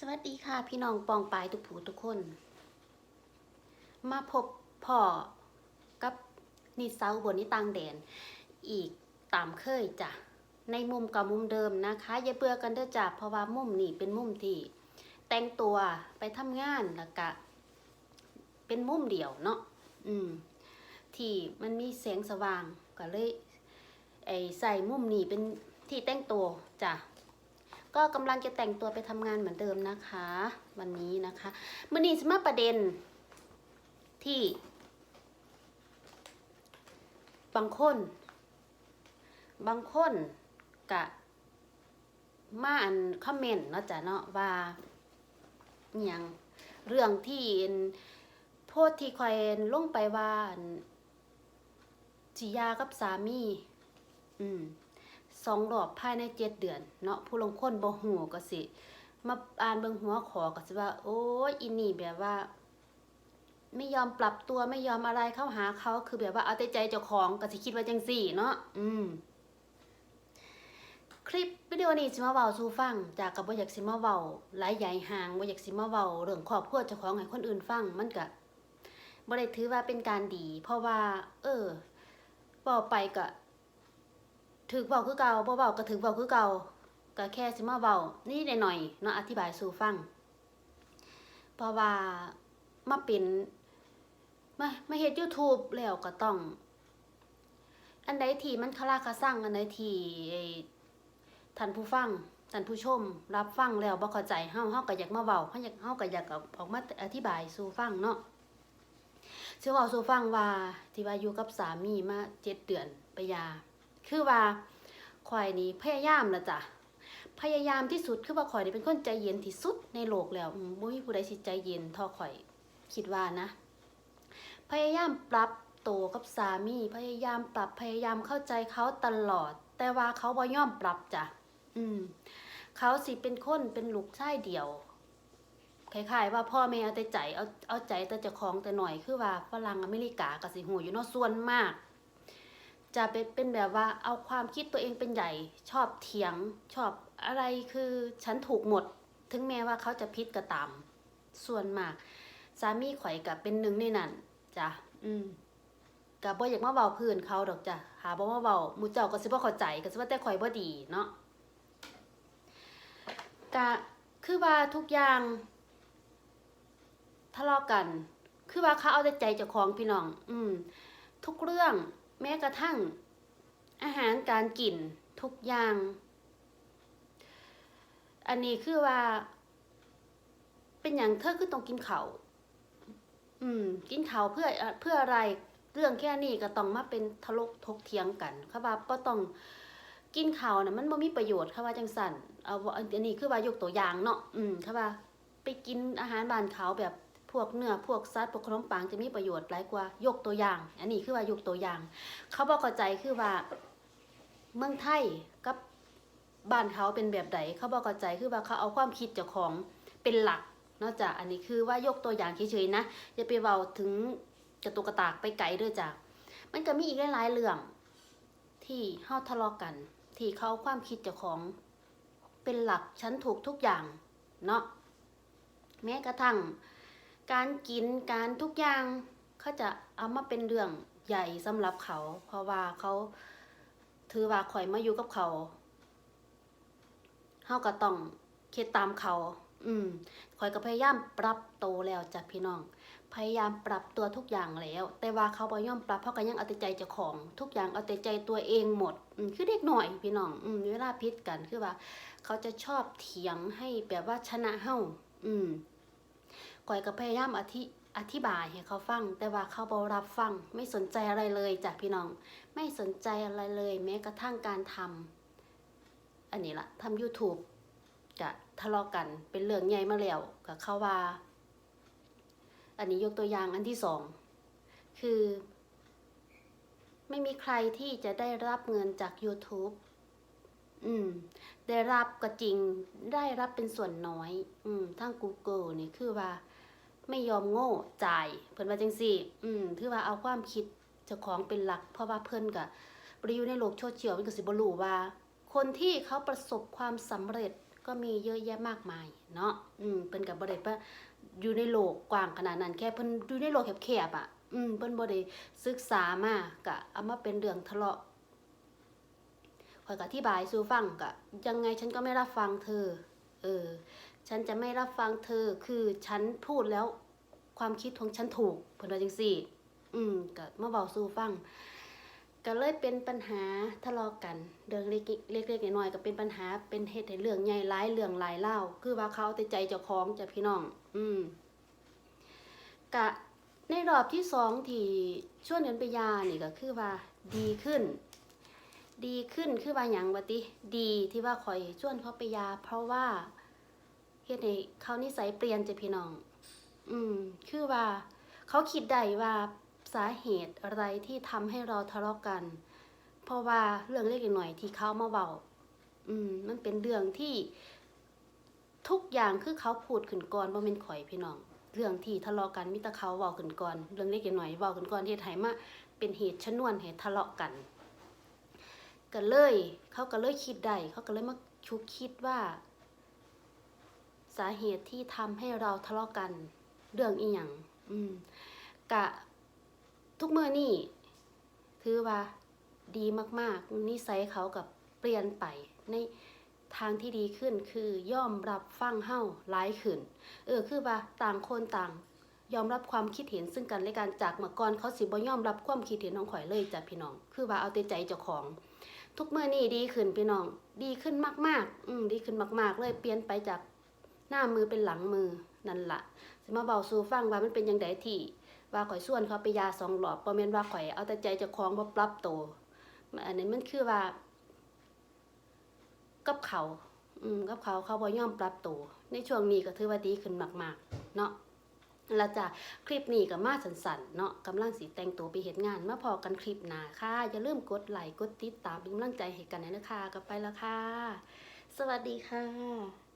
สวัสดีค่ะพี่น้องปองปายทุกผู้ทุกคน มาพบพ่อกับนิสาวบนนิตังแดน อีกตามเคยจ้ะในมุมกับมุมเดิมนะคะอย่าเบื่อกันเด้อจ้ะเพราะว่ามุมนี่เป็นมุมที่แต่งตัวไปทำงานแล้วก็เป็นมุมเดียวเนาะอืมที่มันมีแสงสว่างก็เลยไอใส่มุมนี้เป็นที่แต่งตัวจ้ะ ก็กำลังจะแต่งตัวไปทำงานเหมือนเดิมนะคะ วันนี้นะคะมื่อนี้สมาประเด็นที่ บางคน บางคนกะมาอันคอมเมนต์เนาะจ้ะเนาะว่าอย่างเรื่องที่โพสต์ที่คอยลงไปว่าจิยากับสามี อืม สองรอบภายในเจ็ดเดือน เนาะผู้ลงคนบ่หูก็สิ มาอ่านเบิ่งหัวขอก็สิว่า โอ้ยอินนี่แบบว่า ไม่ยอมปรับตัวไม่ยอมอะไรเข้าหาเขาคือแบบว่าเอาแต่ใจเจ้าของก็สิคิดว่าจังสี่ เนาะอืมคลิปวิดีโอนี้สิมาเว้าสู่ฟัง จากกับบ่อยากสิมาเว้าหลายใหญ่ห่างบ่อยากสิมาเว้าเรื่องครอบครัวเจ้าของให้คนอื่นฟังมันก็บ่ได้ถือว่าเป็นการดี เพราะว่า เออเว้าไปก็ ถือเบาคือเก่าบ่เบาก็ถือเบาคือเก่าก็แค่สิมาเบานี่หน่อยเนาะอธิบายสู่ฟังเพราะว่ามาเป็นมามาเฮ็ด YouTube แล้วก็ต้อง อันใดที่มันคลาคาสั่งอันใดที่ท่านผู้ฟังท่านผู้ชม รับฟังแล้วบ่เข้าใจเฮาเฮาก็อยากมาเว้าเฮาอยากเฮาก็อยากออกมาอธิบายสู่ฟังเนาะสิเว้าสู่ฟังว่าที่ว่าอยู่กับสามีมาเจ็ดเดือนไปยา คือว่าข่อยนี่พยายามละจ้ะพยายามที่สุดคือว่าข่อยนี่เป็นคนใจเย็นที่สุดในโลกแล้วอืมบ่มีผู้ใดสิใจเย็นท่าข่อยคิดว่านะ พยายามปรับตัวกับสามี พยายามปรับพยายามเข้าใจเขาตลอด แต่ว่าเขาบ่ยอมปรับจ้ะอืม เขาสิเป็นคนเป็นลูกชายเดี่ยวคล้ายๆว่าพ่อแม่เอาแต่ใจเอาเอาใจแต่เจ้าของแต่หน่อยคือว่าฝรั่งอเมริกาก็สิหูอยู่นาะส่วนมาก จะเป็นเป็นแบบว่าเอาความคิดตัวเองเป็นใหญ่ ชอบเถียง ชอบอะไรคือฉันถูกหมด ถึงแม้ว่าเขาจะพิษก็ตามส่วนมากสามีข่อยกับเป็นหนึ่งในนั้นจ้ะอืมกับบ่อยากมาเว้าพื้นเขาดอกจ้ะหาบ่มาเว้ามูเจ้าก็สิบ่เข้าใจก็สิว่าแต่ข่อยบ่ดีเนาะกะคือว่าทุกอย่างทะเลาะกัน คือว่าเขาเอาแต่ใจเจ้าของพี่น้อง อืม ทุกเรื่อง แม้กระทั่ง อาหารการกินทุกอย่าง อันนี้คือว่า เป็นอย่างเธอคือต้องกินเขาอืม กินเขาเพื่อเพื่ออะไรเรื่องแค่นี้ก็ต้องมาเป็นทะลกทกเถียงกันค่ะว่าก็ต้องกินเขาวน่ะมันบ่มีประโยชน์ค่ะว่าจังสันเอาอันนี้คือว่ายกตัวอย่างเนาะอืมค่ะว่าไปกินอาหารบ้านเขาแบบ พวกเนื้อพวกสัตว์พวกขนมปังจะมีประโยชน์หลายกว่ายกตัวอย่าง อันนี้คือว่ายกตัวอย่าง เขาบอกเข้าใจคือว่าเมืองไทยกับบ้านเขาเป็นแบบใดเขาบอกเข้าใจคือว่าเขาเอาความคิดเจ้าของเป็นหลักนอกจากอันนี้คือว่ายกตัวอย่างเฉยๆนะอย่าไปเว้าถึงกระตุกกระตากไปไกลเด้อจ้ะมันก็มีอีกหลายๆเรื่อง ที่เฮาทะเลาะกัน ที่เขาเอาความคิดเจ้าของเป็นหลักฉันถูกทุกอย่างเนาะแม้กระทั่ง การกินการทุกอย่างเขาจะเอามาเป็นเรื่องใหญ่สำหรับเขา เพราะว่าเขาถือว่าข่อยมาอยู่กับเขาเฮาก็ต้องเคิดตามเขา อืมข่อยก็พยายามปรับโตแล้วจ้ะพี่น้อง พยายามปรับตัวทุกอย่างแล้ว แต่ว่าเขาบ่ยอมปรับเพราะก็ยังเอาแต่ใจเจ้าของ ทุกอย่างเอาแต่ใจตัวเองหมด อืมคือเด็กหน่อยพี่น้อง อืมเวลาพิษกันคือว่า เขาจะชอบเถียงให้แบบว่าชนะเฮาอืม ก่อยก็พยายามอธิอธิบายให้เขาฟัง แต่ว่าเขาบอรับฟัง ไม่สนใจอะไรเลยจ้ะพี่น้อง ไม่สนใจอะไรเลย แม้กระทั่งการทำอันนี้ละทำ YouTube กะทะเลาะกันเป็นเรื่องใหญ่มาแล้วกับเขาว่า อันนี้ยกตัวอย่างอันที่สองคือ ไม่มีใครที่จะได้รับเงินจาก YouTube อืม ได้รับก็จริงได้รับเป็นส่วนน้อย อืมทาง Google นี่คือว่า ไม่ยอมโง่จ่าย เพิ่นว่าจังซี่ อืมถือว่าเอาความคิดเจ้าของเป็นหลัก เพราะว่าเพิ่นก็บ่ได้อยู่ในโลกโซเชียลเพิ่นก็สิบ่รู้ว่า คนที่เขาประสบความสำเร็จก็มีเยอะแยะมากมายเนาะอืมเพิ่นก็บ่ได้ปะอยู่ในโลกกว้างขนาดนั้นแค่เพิ่นอยู่ในโลกแคบๆอะ อืมเพิ่นบ่ได้ศึกษามาก็เอามาเป็นเรื่องทะเลาะข่อยก็อธิบายสู่ฟังก็ยังไงฉันก็ไม่รับฟังเธอ เออ ฉันจะไม่รับฟังเธอ คือฉันพูดแล้วความคิดของฉันถูกเพิ่นว่าจังซี่ อืมก็มาเว้าสู่ฟัง ก็เลยเป็นปัญหาทะเลาะกัน เรื่องเล็กๆเล็กๆน้อยๆก็เป็นปัญหา เป็นเหตุให้เรื่องใหญ่หลายเรื่องหลายเล่า คือว่าเขาเอาแต่ใจเจ้าของจ้ะพี่น้อง อืมกะในรอบที่สองที่ชวนกันไปยานี่ก็คือว่าดีขึ้น ดีขึ้นคือว่าหยังวะติ ดีที่ว่าคอยชวนเขาไปยา เพราะว่าเฮ็ดให้เขานิสัยเปลี่ยนจ้ะพี่น้อง อืม คือว่า เขาคิดได้ว่าสาเหตุอะไรที่ทำให้เราทะเลาะกัน เพราะว่าเรื่องเล็กๆหน่อยที่เขามาเบาอืม มันเป็นเรื่องที่ทุกอย่างคือเขาพูดขึ้นก่อนบ่แม่นข่อยพี่น้อง เรื่องที่ทะเลาะกันมีแต่เขาเว้าขึ้นก่อน เรื่องเล็กๆหน่อยเว้าขึ้นก่อนที่ให้มาเป็นเหตุชนวนให้ทะเลาะกัน ก็เลย เขาก็เลยคิดได้เขาก็เลยมาชุกคิดว่า สาเหตุที่ทำให้เราทะเลาะกัน เรื่องอีหยังอืมกะทุกเมื่อนี่ถือว่าดีมากๆนิสัยเขากับเปลี่ยนไปในทางที่ดีขึ้นคือยอมรับฟังเฮ้าร้ายขึ้น เออคือว่าต่างคนต่างยอมรับความคิดเห็นซึ่งกันและกันจากเมื่อก่อนเขาสิบ่ยอมรับความคิดเห็นของข่อยเลยจ้ะพี่น้อง คือว่าเอาแต่ใจเจ้าของ ทุกเมื่อนี่ดีขึ้นพี่น้อง ดีขึ้นมาก ๆ อืมดีขึ้นมาก ๆ เลยเปลี่ยนไปจากหน้ามือเป็นหลังมือนั่นละสิมาเบาสู่ฟังว่ามันเป็นยังไงที่ว่าข่อยส่วนเขาไปยาสองหลอดบ่แม่นว่าข่อยเอาแต่ใจจะคล้องบ่าปรับโตอันนี้มันคือว่ากับเขา อืมกับเขาเขาบ่ยอมปรับตัวในช่วงนี้ก็ถือว่าดีขึ้นมาก ๆ เนาะ เราจะคลิปนี้ก็มาสันสันเนาะกำลังสีแต่งตัวไปเห็นงาน มาพอกันคลิปหนาค่ะ อย่าลืมกดไลค์กดติดตามเป็นกำลังใจให้กันนะคะกับไปแล้วค่ะ สวัสดีค่ะ